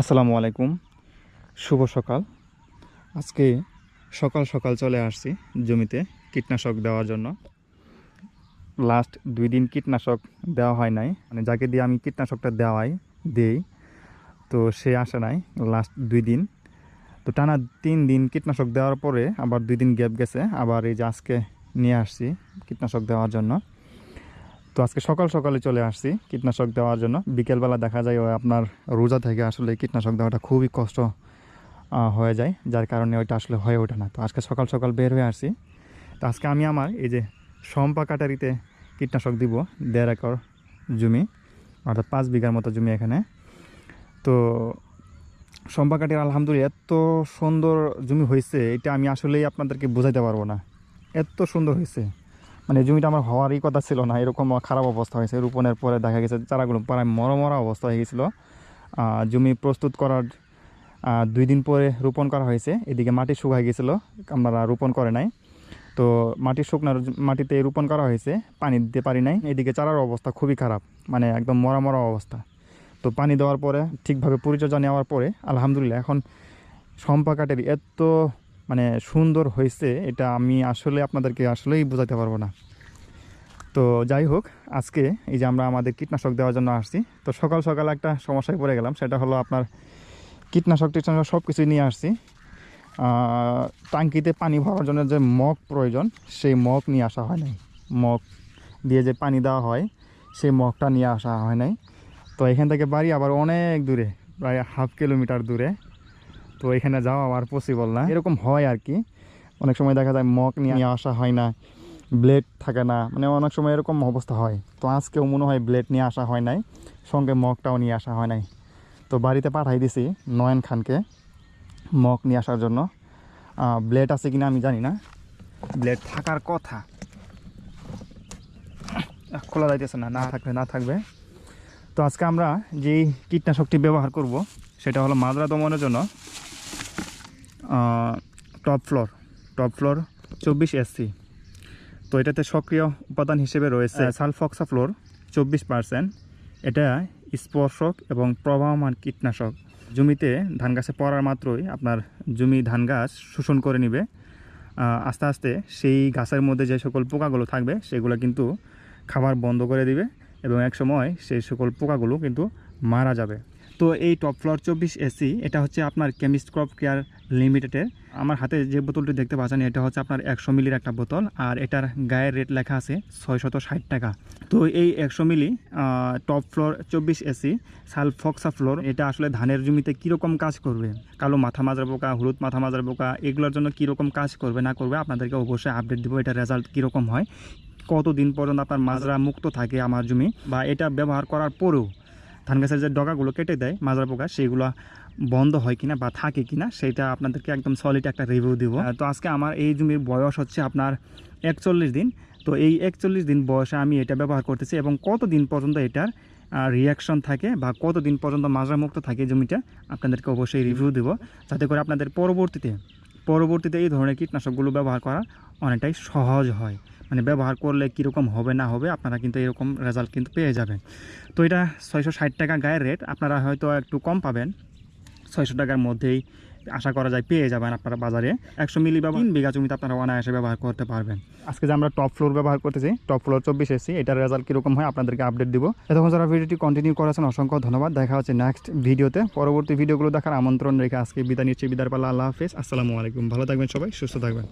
আসসালামু আলাইকুম। শুভ সকাল। আজকে সকাল সকাল চলে আসছি জমিতে কীটনাশক দেওয়ার জন্য। লাস্ট দুই দিন কীটনাশক দেওয়া হয় নাই। মানে যাকে দিয়ে আমি কীটনাশকটা দেওয়াই, দেই, তো সে আসে নাই লাস্ট দুই দিন। তো টানা তিন দিন কীটনাশক দেওয়ার পরে আবার দুই দিন গ্যাপ গেছে। আবার এই যে আজকে নিয়ে আসছি কীটনাশক দেওয়ার জন্য। তো আজকে সকাল সকালে চলে আসছি কীটনাশক দেওয়ার জন্য। বিকেলবেলা দেখা যায় আপনার রোজা থেকে আসলে কীটনাশক দেওয়াটা খুবই কষ্ট হয়ে যায়, যার কারণে ওইটা আসলে হয়ে ওঠে না। তো আজকে সকাল সকাল বের হয়ে আসছি। তো আজকে আমি আমার এই যে সম্পা কাটারিতে কীটনাশক দিব, দেড় একর জমি, অর্থাৎ পাঁচ বিঘার মতো জমি এখানে। তো সম্পা কাটির আলহামদুলিল্লাহ এত সুন্দর জমি হয়েছে এটা আমি আসলেই আপনাদেরকে বোঝাইতে পারব না। এত সুন্দর হয়েছে মানে জমিটা আমার হওয়ারই কথা ছিল না, এরকম খারাপ অবস্থা হয়েছে। রোপণের পরে দেখা গেছে চারাগুলো প্রায় মরা মরা অবস্থা হয়ে গেছিল। জমি প্রস্তুত করার দুই দিন পরে রোপণ করা হয়েছে। এদিকে মাটি শুকাই গেছিল, আমরা রোপণ করে নাই। তো মাটি শুকনার মাটিতে রোপণ করা হয়েছে, পানি দিতে পারি নাই। এদিকে চারার অবস্থা খুবই খারাপ মানে একদম মরা মরা অবস্থা। তো পানি দেওয়ার পরে, ঠিকভাবে পরিচর্যা নেওয়ার পরে, আলহামদুলিল্লাহ, এখন সম্পা কাঠের এত মানে সুন্দর হয়েছে, এটা আমি আসলে আপনাদেরকে আসলেই বোঝাতে পারব না। তো যাই হোক, আজকে এই যে আমরা আমাদের কীটনাশক দেওয়ার জন্য আসছি, তো সকাল সকাল একটা সমস্যায় পড়ে গেলাম, সেটা হলো আপনার কীটনাশক টিটনাশক সব কিছুই নিয়ে আসছি। টাঙ্কিতে পানি ভরার জন্য যে মগ প্রয়োজন, সেই মগ নিয়ে আসা হয় নাই। মগ দিয়ে যে পানি দেওয়া হয়, সেই মগটা নিয়ে আসা হয় নাই। তো এখান থেকে বাড়ি আবার অনেক দূরে, প্রায় হাফ কিলোমিটার দূরে। তো এখানে যাওয়া আমার পসিবল না। এরকম হয় আর কি। অনেক সময় দেখা যায় মগ নিয়ে আসা হয় না ব্লেড থাকে না মানে অনেক সময় এরকম অবস্থা হয়। তো আজকেও মনে হয় ব্লেড নিয়ে আসা হয় নাই, সঙ্গে মগটাও নিয়ে আসা হয় নাই। তো বাড়িতে পাঠাই দিছি নয়ন খানকে মগ নিয়ে আসার জন্য। ব্লেড আছে কিনা আমি জানি না। ব্লেড থাকার কথা। খোলা যাইতেছে না না থাকবে না থাকবে। তো আজকে আমরা যেই কীটনাশকটি ব্যবহার করব, সেটা হলো মাদ্রা দমনের জন্য। টপ ফ্লোর টপ ফ্লোর চব্বিশ এসসি তো এটাতে সক্রিয় উপাদান হিসেবে রয়েছে সালফক্সা ফ্লোর চব্বিশ পার্সেন্ট এটা স্পর্শক এবং প্রবাহমান কীটনাশক। জমিতে ধান গাছে পড়ার মাত্রই আপনার জমি ধান গাছ শোষণ করে নেবে। আস্তে আস্তে সেই গাছের মধ্যে যে সকল পোকাগুলো থাকবে সেগুলো কিন্তু খাবার বন্ধ করে দিবে এবং এক সময় সেই সকল পোকাগুলো কিন্তু মারা যাবে। তো এই টপ ফ্লোর চব্বিশ এসি এটা হচ্ছে আপনার কেমিস্ট ক্রপ কেয়ার লিমিটেডের আমার হাতে যে বোতলটি দেখতে পাচ্ছেন, এটা হচ্ছে আপনার একশো মিলির একটা বোতল, আর এটার গায়ের রেট লেখা আছে ছয়শত ষাট টাকা। তো এই একশো মিলি টপ ফ্লোর চব্বিশ এসি সালফক্সা ফ্লোর এটা আসলে ধানের জমিতে কীরকম কাজ করবে? কালো মাথা মাজার পোকা হলুদ মাথা মাজার পোকা এগুলোর জন্য কীরকম কাজ করবে, না করবে, আপনাদেরকে অবশ্যই আপডেট দেবো এটা রেজাল্ট কীরকম হয়। কতদিন পর্যন্ত আপনার মাজরা মুক্ত থাকে আমার জমি, বা এটা ব্যবহার করার পরেও ধান গাছের যে ডগাগুলো কেটে দেয় মাজরা পোকা সেইগুলো বন্ধ হয় কিনা বা থাকে কিনা, সেটা আপনাদেরকে একদম সলিড একটা রিভিউ দিব। তো আজকে আমার এই জমির বয়স হচ্ছে আপনার একচল্লিশ দিন। তো এই একচল্লিশ দিন বয়সে আমি এটা ব্যবহার করতেছি এবং কত দিন পর্যন্ত এটার রিয়াকশন থাকে বা কতদিন পর্যন্ত মাজরা মুক্ত থাকে জমিটা আপনাদেরকে অবশ্যই রিভিউ দেবো। যাতে করে আপনাদের পরবর্তীতে পরবর্তীতে এই ধরনের কীটনাশকগুলো ব্যবহার করা অনেকটাই সহজ হয়। মানে ব্যবহার করলে কীরকম হবে না হবে আপনারা কিন্তু এরকম রেজাল্ট কিন্তু পেয়ে যাবেন। তো এটা ছয়শো ষাট টাকা গায়ের রেট আপনারা হয়তো একটু কম পাবেন। ছয়শো টাকার মধ্যেই আশা করা যায় পেয়ে যাবেন আপনারা বাজারে। একশো মিলি বা তিন বিঘা জমিতে আপনারা অনায়াসে ব্যবহার করতে পারবেন। আজকে যে আমরা টপ ফ্লোর ব্যবহার করতেছি টপ ফ্লোর চব্বিশ এসি, এটার রেজাল্ট কীরকম হয় আপনাদেরকে আপডেট দিব। এতক্ষণ যারা ভিডিওটি কন্টিনিউ করেছেন, অসংখ্য ধন্যবাদ। দেখা হচ্ছে নেক্সট ভিডিওতে। পরবর্তী ভিডিওগুলো দেখার আমন্ত্রণ রেখে আজকে বিদায় নিচ্ছি। বিদার পাল্লা আল্লাহ হাফিজ। আসসালামু আলাইকুম। ভালো থাকবেন সবাই, সুস্থ থাকবেন।